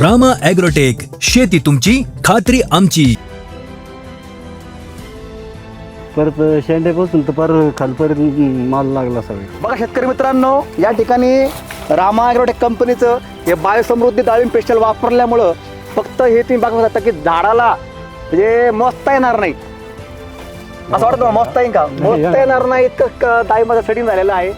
Rama agrotech शेती तुमची खात्री आमची. परत शेंड्यापासून तर फार खालपर्यंत माल लागला सगळं. बघा शेतकरी मित्रांनो या ठिकाणी रामा ॲग्रोटेक कंपनीचं हे बायोसमृद्धी डाळिंब पेशल वापरल्यामुळं फक्त हे तुम्ही बघू शकता की झाडाला म्हणजे मोजता येणार नाही. असं वाटतं मोजता येईल का? मोजता येणार नाही इतकं डाळिंबाचं सेटिंग झालेलं आहे.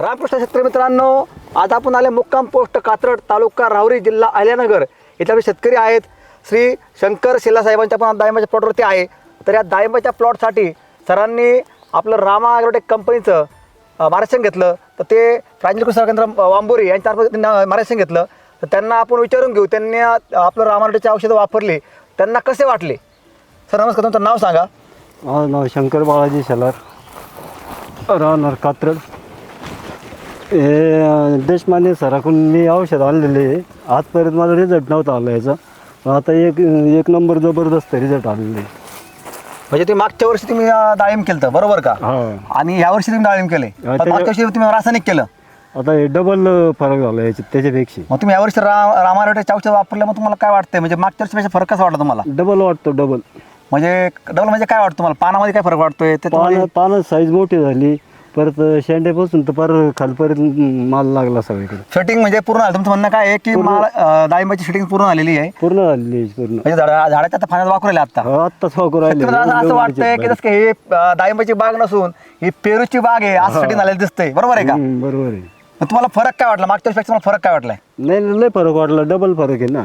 रामकृष्ण शेतकरी मित्रांनो आज आपण आले मुक्काम पोस्ट कात्रड तालुका राहुरी जिल्हा आल्यानगर इथे शेतकरी आहेत. श्री शंकर शिलासाहेबांच्या पण डाळिंबाच्या प्लॉटवरती आहे. तर या डाळिंबाच्या प्लॉटसाठी सरांनी आपलं रामा ॲग्रोटेक कंपनीचं मार्गदर्शन घेतलं. तर ते प्रांजल कृष्ण केंद्र वांबोरी यांच्यामार्फत मार्गदर्शन घेतलं. तर त्यांना आपण विचारून घेऊ त्यांनी आपलं रामा औषधं वापरली. त्यांना कसे वाटले? सर नमस्कार. तुमचं नाव सांगा. नाव शंकर बाळाजी शेलार. राहणार कात्रड. हे देशमान्य सराकडून मी औषध आणलेले आहे. आजपर्यंत मला रिझल्ट नव्हता आला याचा. पण आता एक एक नंबर जबरदस्त रिझल्ट आलेले आहे. म्हणजे तुम्ही मागच्या वर्षी तुम्ही अ, डाळिंब केलं बरोबर का? हा. आणि या वर्षी तुम्ही डाळिंब केले मागच्या वर्षी तुम्ही रासायनिक केलं. आता हे डबल फरक झाला याच्यात त्याच्यापेक्षा. मग तुम्ही यावर्षी रा रामारोटेचे औषध वापरलं मग तुम्हाला काय वाटतंय? म्हणजे मागच्या वर्षीपेक्षा फरक कसा वाटला तुम्हाला? डबल वाटतो डबल म्हणजे डबल म्हणजे काय वाटतं तुम्हाला? पानामध्ये काय फरक वाटतोय? ते तुम्हाला- पानं पानं साईज मोठी झाली. परत शेंड्यापासून तर फार खालपर्यंत माल लागला सगळीकडे. सेटिंग म्हणजे पूर्ण झालं. तुमचं म्हणणं काय आहे की अं, डाळिंबाची सेटिंग पूर्ण झालेली आहे? पूर्ण झालेली आहे पूर्ण. म्हणजे झाडा झाडाच्या आता पाण्यात वापरले आता. हो, आत्ताच वाकू राहिले. असं असं वाटतंय की जसं की हे अं, डाळिंबाची बाग नसून ही पेरूची बाग आहे असं सेटिंग झालेलं दिसतंय. बरोबर आहे का? हम्म, बरोबर आहे. मग तुम्हाला फरक काय वाटला? मागच्या वर्षीपेक्षा तुम्हाला फरक काय वाटलाय? नाही नाही, लय फरक वाटला. डबल फरक आहे ना.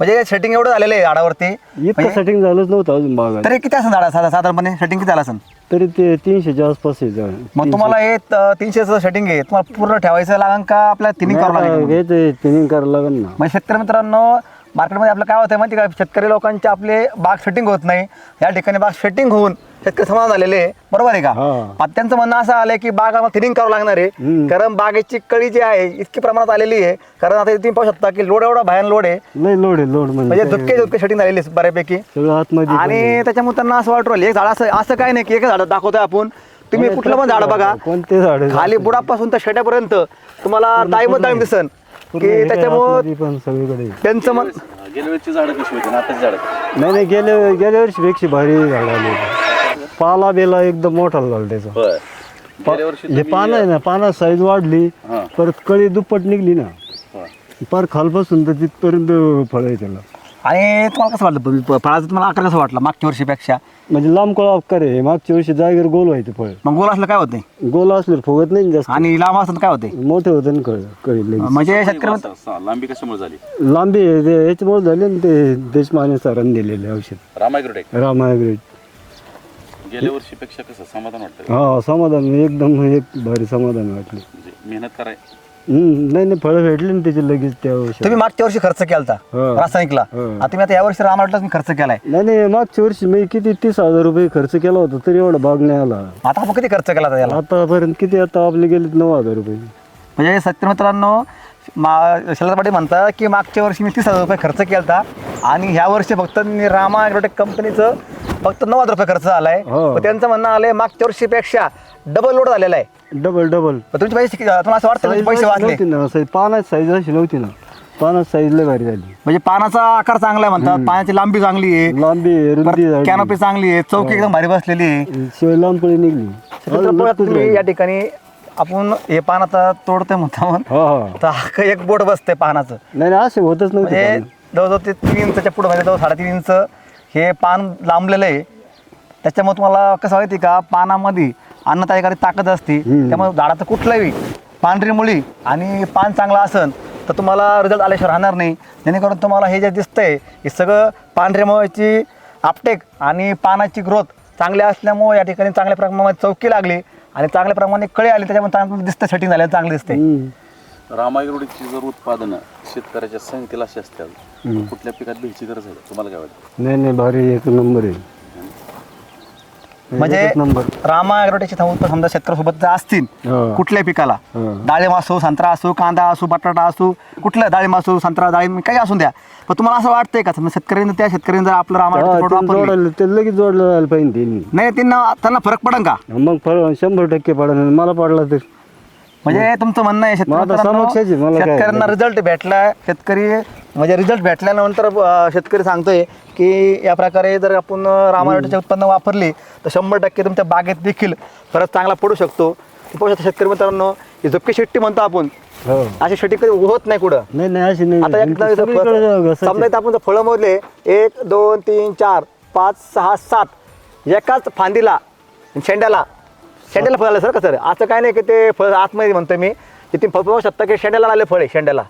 म्हणजे सेटिंग एवढं झालेलं आहे झाडावरती? इतकं म्हणजे सेटिंग झालंच नव्हतं अजून बागात तरी किती असं झाडा? साधा साधारणपणे सेटिंग किती झालं असेल? तरी ते तीनशेच्या आसपास आहे झाड. मग तुम्हाला हे तीनशे सेटिंग आहे तुम्हाला पूर्ण ठेवायचं लागेल का आपल्याला तिन्ही करावं नाही, लागेल हे ते लागेल ना. म्हणजे शेतकरी मित्रांनो मार्केटमध्ये आपलं काय होतं माहिती का? शेतकरी लोकांचे आपले बाग सेटिंग होत नाही. या ठिकाणी बाग सेटिंग होऊन शेतकरी समाधान झालेले आहे. बरोबर आहे का? हा. आता त्यांचं म्हणणं असं आलंय की बाग आम्हाला थिनिंग करावं लागणार आहे. हम्म. कारण बागेची कळी जी आहे इतकी प्रमाणात आलेली आहे. कारण आता तुम्ही पाहू शकता की लोड एवढा भयान लोड आहे. लोड आहे लोड म्हणजे म्हणजे दुःखे दुःखे सेटिंग झालेली आहे बऱ्यापैकी. सगळं आतमध्ये आणि त्याच्यामुळे त्यांना असं वाटू राहिलं एक झाड असं असं काय नाही की एक झाड दाखवतोय आपण. तुम्ही कुठलं पण झाड बघा. कोणते झाड खाली बुडापासून तर शेट्यापर्यंत तुम्हाला डाळिंब डाळिंब दिसन. की त्याच्यामुळं पण सगळीकडे त्यांचं मन गेल्या वेळची झाडं कशी होती? आताची झाडं? नाही नाही गेल्या गेल्या वर्षी पेक्षा भारी झाड आले पाला बेला एकदम मोठा झाला त्याचा. होय. गेल्या वर्षी हे पानं आहे ना पाना साईज वाढली हा. परत कळी दुप्पट निघली ना. होय. पार खालपासून तर तिथपर्यंत फळ आहे त्याला. आणि तुम्हाला कसं वाटलं प- फळाचा तुम्हाला आकार कसं वाटला मागच्या वर्षीपेक्षा? म्हणजे लांब कळा आकार आहे. मागच्या वर्षी जागेवर गोल व्हायचं फळ. मग गोल असलं काय होत नाही गोल असल्यावर फुगत नाही ना जास्त. आणि लांब असलं तर काय होते मोठे होते ना कळ कळी लगेच. म्हणजे शेतकरी असं- असं लांबी कशामुळे झाली? लांबी याच्यामुळे झाले ना ते देशमाने सरांनी दिलेले औषध. रामायग्रोटेक. रामायग्रेड गेल्या वर्षीपेक्षा कसं समाधान वाटतं हा समाधान एकदम एक भारी समाधान वाटले. म्हणजे मेहनत कराय हम्म, नाही नाही फळं भेटले ना त्याचे लगेच त्या औषध तुम्ही मागच्या वर्षी खर्च केला हो. रासायनिकला. हो. आता तुम्ही आता या वर्षी रामाटला तुम्ही खर्च केलाय. नाही नाही मागच्या वर्षी मी किती तीस हजार रुपये खर्च केला होता तरी एवढा भाग नाही आला. आता आपण किती खर्च केला आता याला? आतापर्यंत किती आता आपले गेलेत नऊ हजार रुपये. म्हणजे सत्य मित्रांनो मा शरद पाटील म्हणतात की मागच्या वर्षी मी तीस हजार रुपये खर्च केला आणि ह्या वर्षी फक्त मी रामा ॲग्रोटेक कंपनीचं फक्त हजार रुपये खर्च झालाय. हो. पण त्यांचं म्हणणं आलंय मागच्या वर्षीपेक्षा डबल लोड झालेला आहे. डबल डबल पण तुमचे पैसे तुम्हाला असं वाटतं पैसे वाचले? नव्हती ना साईज पानाची साईज अशी नव्हती ना. पानाची साईज लय भारी झाली. म्हणजे पानाचा आकार चांगला आहे म्हणतात पानाची लांबी चांगली आहे. लांबी आहे, रुंदी. कॅनोपी चांगली आहे चौकी एकदम भारी बसलेली आहे. शिवाय लांबपळी निघली. तुम्ही या ठिकाणी आपण हे पान आता तोडतोय म्हणता हा हा. तर हा एक बोट बसतंय पानाचं. नाही नाही असे होतच म्हणजे नव्हते जवळजवळ ते तीन इंचाच्या पुढं म्हणजे जवळ साडेतीन इंच हे पान लांबलेलं आहे. त्याच्यामुळे तुम्हाला कसं माहिती का? पानामध्ये अन्नदायकारी ताकद असते. त्यामुळे झाडाचं कुठलंही पांढरी मुळी आणि पान चांगलं असन तर तुम्हाला रिझल्ट आल्याशिवाय राहणार नाही. जेणेकरून तुम्हाला हे जे दिसतंय हे सगळं पांढऱ्या मुळीची आपटेक आणि पानाची ग्रोथ चांगली असल्यामुळे या ठिकाणी चांगल्या प्रमाणात चौकी लागली. आणि चांगल्या प्रमाणे कळी आली त्याच्यामुळे चांगलं दिसतं सेटिंग झालं चांगलं दिसतंय. रामायग्रोटेकची जर उत्पादनं शेतकऱ्याच्या संगतीला अशी असतात तर कुठल्या पिकात घ्यायची गरज आहे? तुम्हाला काय वाटतं? नाही नाही भारी एक नंबर आहे. म्हणजे एकच नंबर. रामा ॲग्रोटेकचे समजा शेतकऱ्यासोबत जर असतील हो. कुठल्याही पिकाला? हो. डाळिंब असो संत्रा असो कांदा असो बटाटा असो कुठलं डाळिंब असो संत्रा डाळिंब काही असू द्या. पण तुम्हाला असं वाटतंय का? समजा शेतकऱ्यांनी त्या शेतकऱ्यांनी जर आपलं रामा हा, ॲग्रोटेक त्यांनी वापरलं जोडायला ते लगेच जोडलं जायला पाहिजे त्यांनी. नाही त्यांना त्यांना फरक पडन का? मग शंभर टक्के पडा मला पडला तर म्हणजे तुमचं म्हणणं आहे मग आता शेतकऱ्यांना समक्षच आहे, मला काय शेतकऱ्यांना रिझल्ट भेटला शेतकरी म्हणजे रिझल्ट भेटल्यानंतर अं, शेतकरी सांगतोय की या प्रकारे जर आपण रामायणाचे उत्पन्न वापरली तर शंभर टक्के तुमच्या बागेत देखील फरक चांगला पडू शकतो. ते पाहू शकता शेतकरी मित्रांनो ही झोपकी शेट्टी म्हणतो आपण. हो. अशी शेट्टी कधी होत नाही कुठं. नाही नाही अशी नाही. आता इथे सगळीकडे. समजा इथं आपण जर फळं मोजले एक दोन तीन चार पाच सहा सात एकाच फांदीला शेंड्याला शेंड्याला फळ आलं सर का सर? असं काय नाही की ते फळ आतमध्ये म्हणतो मी की तुम्ही फळ पाहू शकता की शेंड्याला आले फळ आहे शेंड्याला.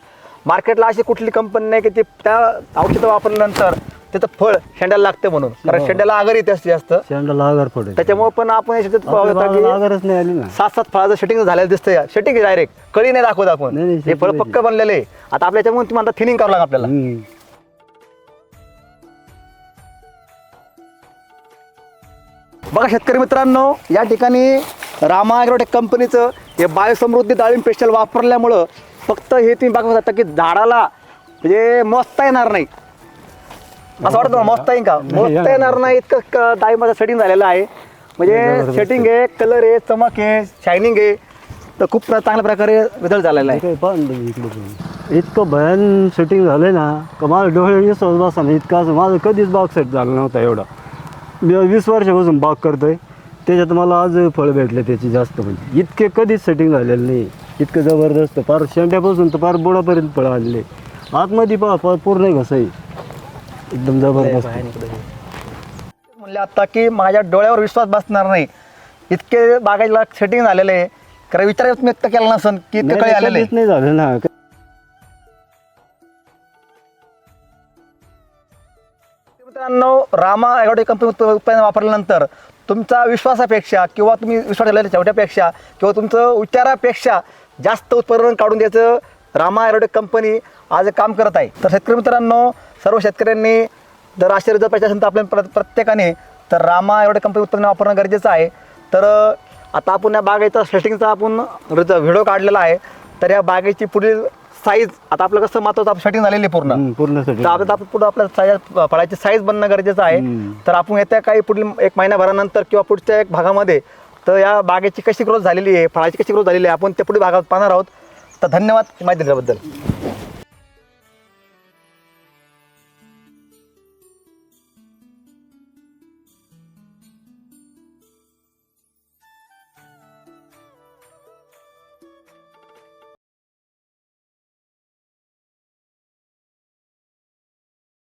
मार्केटला अशी कुठली कंपनी नाही की ती त्या औषधं वापरल्यानंतर त्याचं फळ शेंड्याला लागतं म्हणून. कारण शेंड्याला आगर येते असते जास्त. शेंडाला आगार पडेल. त्याच्यामुळे पण आपण शेतीत पाहू शकता की आगारच नाही आली ना. सात सात फळाचं शेटिंग झालेलं दिसतंय. शेटिंग डायरेक्ट कळी नाही दाखवत आपण. नाही, हे फळ पक्क बनलेले. आता आपल्या याच्यामुळे तुम्ही म्हणता थिनिंग करावं लागेल आपल्याला. बघा शेतकरी मित्रांनो या ठिकाणी रामा ॲग्रोटेक कंपनीचं हे बायोसमृद्धी डाळिंब पेस्टल वापरल्यामुळं फक्त हे तुम्ही बघू शकता की झाडाला म्हणजे मोजता येणार नाही. असं वाटतं तुम्हाला? मोजता येईल का? मोजता येणार नाही इतकं डाळिंबाचं सेटिंग झालेलं आहे. म्हणजे सेटिंग आहे कलर आहे चमक आहे शायनिंग आहे. तर खूप चांगल्या प्रकारे रिझल्ट झालेला आहे. ना पण. इतकं भयान शूटिंग झालंय ना का माझं डोळे बसा ना इतकं माझं कधीच बाग सेट झाला नव्हता एवढा. मी वीस वर्षापासून बाग करतोय. त्याच्यात मला आज फळ भेटले त्याची जास्त म्हणजे. इतके कधीच सेटिंग झालेलं नाही. इतकं जबरदस्त फार शेंड्यापासून तर फार बुडापर्यंत फळं आणले. आतमध्ये पहा फार पूर्ण आहे एकदम जबरदस्त. म्हणले आता की माझ्या डोळ्यावर विश्वास बसणार नाही. इतके बागायला सेटिंग झालेलं आहे. कारण विचार व्यक्त केला नसन की इतकं आलेलं नाही झालं ना. मित्रांनो रामा ॲग्रोटेक कंपनी उत्पादन वापरल्यानंतर तुमचा विश्वासापेक्षा किंवा तुम्ही विश्वास ठेवलेल्या शेवट्यापेक्षा किंवा तुमचं उच्चारापेक्षा जास्त उत्पादन काढून द्यायचं रामा ॲग्रोटेक कंपनी आज काम करत आहे. तर शेतकरी मित्रांनो सर्व शेतकऱ्यांनी जर आश्चर्य रिझल्ट पाहिजे असेल तर आपल्या प्र- प्रत्येकाने तर रामा ॲग्रोटेक कंपनी उत्पादन वापरणं गरजेचं आहे. तर आता आपण या बागेचा सेटिंगचा आपण व्हिडिओ काढलेला आहे. तर या बागेची पुढील साईज आता आपलं कसं महत्वाचं सेटिंग झालेली आहे पूर्ण पूर्ण. तर आता आपण पुढे आपल्या साईज फळाची साईज बनणं गरजेचं आहे. तर आपण येत्या काही पुढील एक महिन्याभरानंतर किंवा पुढच्या एक भागामध्ये तर या बागेची कशी ग्रोथ झालेली आहे फळाची कशी ग्रोथ झालेली आहे आपण त्या पुढील भागात पाहणार आहोत तर धन्यवाद माहिती दिल्याबद्दल